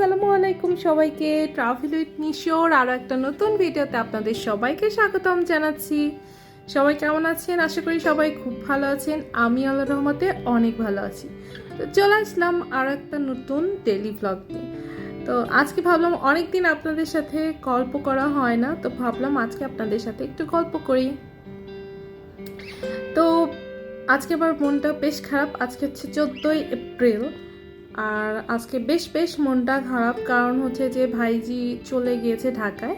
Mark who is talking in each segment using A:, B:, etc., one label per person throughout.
A: আসসালামু আলাইকুম সবাইকে। ট্রাভেল উইথ মিশোর আরও একটা নতুন ভিডিওতে আপনাদের সবাইকে স্বাগতম জানাচ্ছি। সবাই কেমন আছেন? আশা করি সবাই খুব ভালো আছেন। আমি আল্লাহ রহমতে অনেক ভালো আছি। তো চলে আসলাম আরও একটা নতুন ডেলি ব্লগ নিয়ে। তো আজকে ভাবলাম অনেক দিন আপনাদের সাথে গল্প করা হয় না, তো ভাবলাম আজকে আপনাদের সাথে একটু গল্প করি। তো আজকে আমার মনটা বেশ খারাপ। আজকে হচ্ছে চোদ্দোই এপ্রিল। আর আজকে বেশ বেশ মনটা খারাপ। কারণ হচ্ছে যে ভাইজি চলে গিয়েছে ঢাকায়।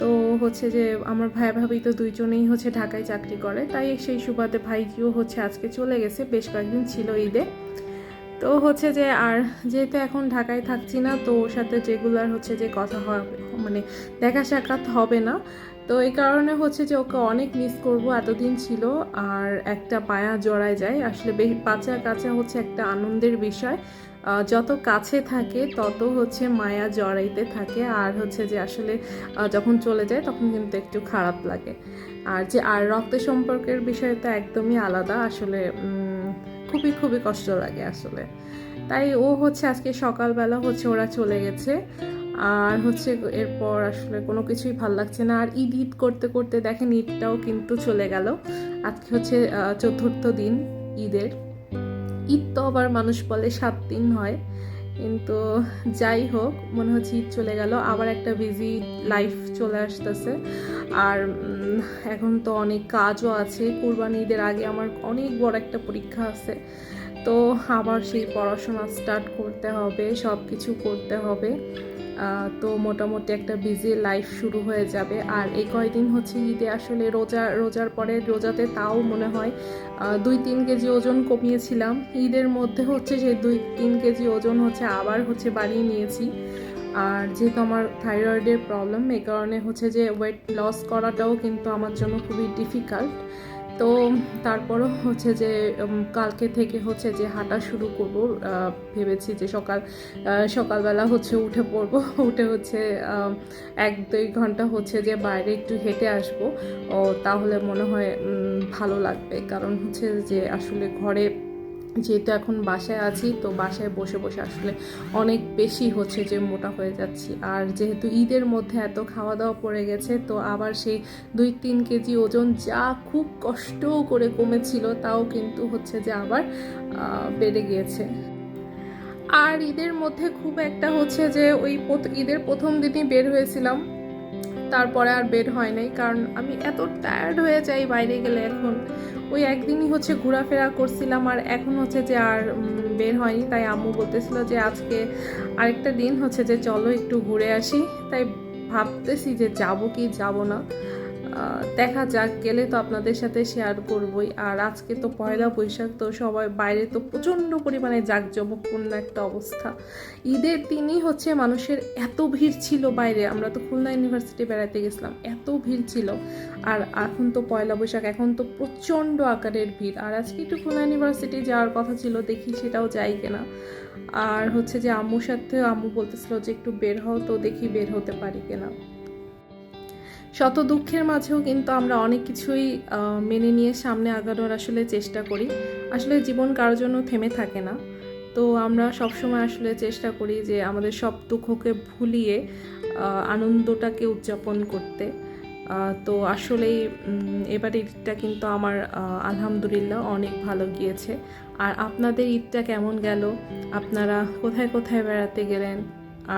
A: তো হচ্ছে যে আমার ভাই ভাবি তো দুইজনেই হচ্ছে ঢাকায় চাকরি করে। তাই সেই সুবাদে ভাইজিও হচ্ছে আজকে চলে গেছে। বেশ কয়েকদিন ছিল ঈদে। তো হচ্ছে যে আর যেহেতু এখন ঢাকায় থাকছি না, তো ওর সাথে রেগুলার হচ্ছে যে কথা হবে মানে দেখা সাক্ষাৎ হবে না। তো এই কারণে হচ্ছে যে ওকে অনেক মিস করব, এতদিন ছিল। আর একটা পায়া জড়ায় যায়। আসলে বাচ্চা কাছে হচ্ছে একটা আনন্দের বিষয়। যত কাছে থাকে, তত হচ্ছে মায়া জড়াইতে থাকে। আর হচ্ছে যে আসলে যখন চলে যায়, তখন কিন্তু একটু খারাপ লাগে। আর যে, আর রক্ত সম্পর্কের বিষয় তো একদমই আলাদা। আসলে খুবই খুবই কষ্ট লাগে আসলে। তাই ও হচ্ছে আজকে সকালবেলা হচ্ছে ওরা চলে গেছে। আর হচ্ছে এরপর আসলে কোনো কিছুই ভালো লাগছে না। আর ঈদ ঈদ করতে করতে দেখেন ঈদটাও কিন্তু চলে গেল। আজকে হচ্ছে চতুর্থ দিন ঈদের। ঈদ তো আবার মানুষ বলে সাত দিন হয়। কিন্তু যাই হোক, মনে হচ্ছে ঈদ চলে গেল। আবার একটা বিজি লাইফ চলে আসতেছে। আর এখন তো অনেক কাজও আছে। কোরবানি ঈদের আগে আমার অনেক বড় একটা পরীক্ষা আছে। তো আবার সেই পড়াশোনা স্টার্ট করতে হবে সব কিছু করতে হবে। তো মোটামুটি একটা বিজি লাইফ শুরু হয়ে যাবে। আর এই কয়দিন হচ্ছে ঈদে আসলে রোজা, রোজার পরে রোজাতে তাও মনে হয় দুই তিন কেজি ওজন কমিয়েছিলাম। ঈদের মধ্যে হচ্ছে সেই দুই তিন কেজি ওজন হচ্ছে আবার হচ্ছে বাড়িয়ে নিয়েছি। আর যেহেতু আমার থাইরয়েডের প্রবলেম এই কারণে হচ্ছে যে ওয়েট লস করাটাও কিন্তু আমার জন্য খুবই ডিফিকাল্ট তো তারপরও হচ্ছে যে কালকে থেকে হচ্ছে যে হাঁটা শুরু করব। ভেবেছি যে সকাল সকালবেলা হচ্ছে উঠে পড়ব। উঠে হচ্ছে এক দুই ঘণ্টা হচ্ছে যে বাইরে একটু হেঁটে আসব। ও, তাহলে মনে হয় ভালো লাগবে। কারণ হচ্ছে যে আসলে ঘরে যেহেতু এখন বাসায় আছি, তো বাসায় বসে বসে আসলে অনেক বেশি হচ্ছে যে মোটা হয়ে যাচ্ছি। আর যেহেতু ঈদের মধ্যে এত খাওয়া দাওয়া পড়ে গেছে, তো আবার সেই দুই তিন কেজি ওজন যা খুব কষ্ট করে কমেছিল, তাও কিন্তু হচ্ছে যে আবার বেড়ে গিয়েছে। আর ঈদের মধ্যে খুব একটা হচ্ছে যে ওই ঈদের প্রথম দিনই বের হয়েছিলাম। তারপরে আর বের হয় নাই, কারণ আমি এত টায়ার্ড হয়ে যাই বাইরে গেলে এখন। ওই একদিনই হচ্ছে ঘোরাফেরা করছিলাম আর এখন হচ্ছে যে আর বের হয়নি। তাই আম্মু বলতেছিল যে আজকে আরেকটা দিন হচ্ছে যে চলো একটু ঘুরে আসি। তাই ভাবতেছি যে যাব কি যাব না। দেখা যাক, গেলে তো আপনাদের সাথে শেয়ার করবই। আর আজকে তো পয়লা বৈশাখ, তো সবাই বাইরে তো প্রচণ্ড পরিমাণে জাঁকজমকপূর্ণ একটা অবস্থা। ঈদের দিনই হচ্ছে মানুষের এত ভিড় ছিল বাইরে। আমরা তো খুলনা ইউনিভার্সিটি বেড়াতে গেছিলাম, এত ভিড় ছিল। আর এখন তো পয়লা বৈশাখ, এখন তো প্রচণ্ড আকারের ভিড়। আর আজকে একটু খুলনা ইউনিভার্সিটি যাওয়ার কথা ছিল, দেখি সেটাও যাই কিনা। আর হচ্ছে যে আম্মুর সাথে আম্মু বলতেছিল যে একটু বের হও, তো দেখি বের হতে পারি কিনা। শত দুঃখের মাঝেও কিন্তু আমরা অনেক কিছুই মেনে নিয়ে সামনে আগানোর আসলে চেষ্টা করি। আসলে জীবন কারোর জন্য থেমে থাকে না। তো আমরা সবসময় আসলে চেষ্টা করি যে আমাদের সব দুঃখকে ভুলিয়ে আনন্দটাকে উদযাপন করতে। তো আসলেই এবার ঈদটা কিন্তু আমার আলহামদুলিল্লাহ অনেক ভালো গিয়েছে। আর আপনাদের ঈদটা কেমন গেল? আপনারা কোথায় কোথায় বেড়াতে গেলেন?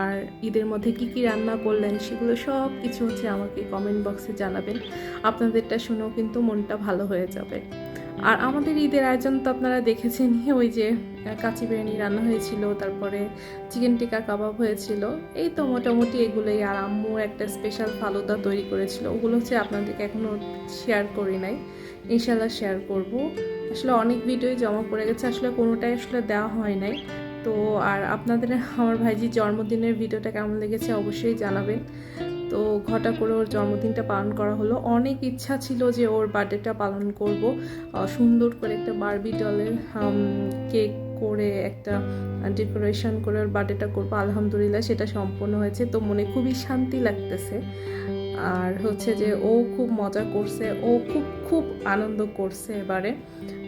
A: আর ঈদের মধ্যে কি কি রান্না করলেন সেগুলো সব কিছু হচ্ছে আমাকে কমেন্ট বক্সে জানাবেন। আপনাদেরটা শুনেও কিন্তু মনটা ভালো হয়ে যাবে। আর আমাদের ঈদের আয়োজন তো আপনারা দেখেছেনই ওই যে কাঁচি বিরিয়ানি রান্না হয়েছিল, তারপরে চিকেন টিকা কাবাব হয়েছিল। এই তো মোটামুটি এগুলোই, আর আম্মু একটা স্পেশাল ফালুদা তৈরি করেছিল। ওগুলো হচ্ছে আপনাদেরকে এখনও শেয়ার করি নাই। ইনশাল্লাহ শেয়ার করব। আসলে অনেক ভিডিওই জমা পড়ে গেছে, আসলে কোনোটাই আসলে দেওয়া হয় নাই। তো আর আপনাদের, আমার ভাইজির জন্মদিনের ভিডিওটা কেমন লেগেছে অবশ্যই জানাবেন। তো ঘটা করে ওর জন্মদিনটা পালন করা হলো। অনেক ইচ্ছা ছিল যে ওর বার্থডেটা পালন করব। সুন্দর করে একটা বারবি ডলের কেক করে একটা ডেকোরেশন করে ওর বার্থডেটা করব। আলহামদুলিল্লাহ সেটা সম্পন্ন হয়েছে। তো মনে খুবই শান্তি লাগতেছে। আর হচ্ছে যে ও খুব মজা করছে। ও খুব খুব আনন্দ করছে এবারে।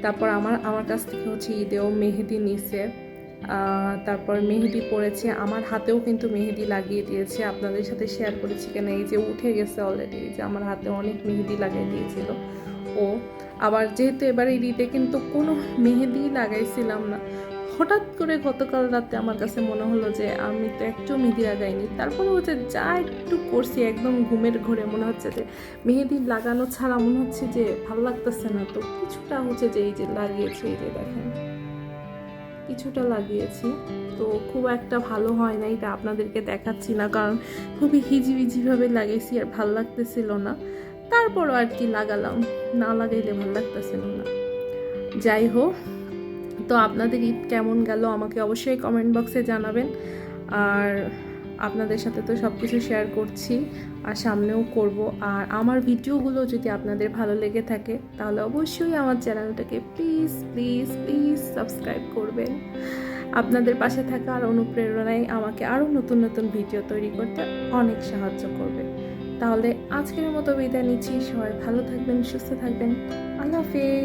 A: তারপর আমার আমার কাছ থেকে হচ্ছে ঈদেও মেহেদি নিছে। তারপর মেহেদি পড়েছে। আমার হাতেও কিন্তু মেহেদি লাগিয়ে দিয়েছে। আপনাদের সাথে শেয়ার করেছি কেন, এই যে উঠে গেছে অলরেডি যে আমার হাতে অনেক মেহেদি লাগিয়ে দিয়েছিল। ও, আবার যেহেতু এবার এই ঈদে কিন্তু কোনো মেহেদি লাগাইছিলাম না, হঠাৎ করে গতকাল রাতে আমার কাছে মনে হলো যে আমি তো একটু মেহেদি লাগাইনি। তারপরে হচ্ছে যা একটু করছি, একদম ঘুমের ঘরে মনে হচ্ছে যে মেহেদি লাগানো ছাড়া মনে হচ্ছে যে ভালো লাগতেছে না। তো কিছুটা হচ্ছে যে এই যে লাগিয়েছি, এই যে দেখেন। কিছুটা লাগিয়েছি। তো খুব একটা ভালো হয় না, এটা আপনাদেরকে দেখাচ্ছি না, কারণ খুবই হিজিবিজিভাবে লাগিয়েছি আর ভালো লাগতেছিল না। তারপরও আর কি লাগালাম, না লাগাইলে ভালো লাগতেছিল না। যাই হোক, তো আপনাদের ঈদ কেমন গেল আমাকে অবশ্যই কমেন্ট বক্সে জানাবেন। আর আপনাদের সাথে তো সব কিছু শেয়ার করছি আর সামনেও করব। আর আমার ভিডিওগুলো যদি আপনাদের ভালো লেগে থাকে, তাহলে অবশ্যই আমার চ্যানেলটাকে প্লিজ প্লিজ প্লিজ সাবস্ক্রাইব করবেন। আপনাদের পাশে থাকা আর অনুপ্রেরণায় আমাকে আরও নতুন নতুন ভিডিও তৈরি করতে অনেক সাহায্য করবে। তাহলে আজকের মতো বিদায় নিচ্ছি। সবাই ভালো থাকবেন, সুস্থ থাকবেন। আল্লাহ হাফেজ।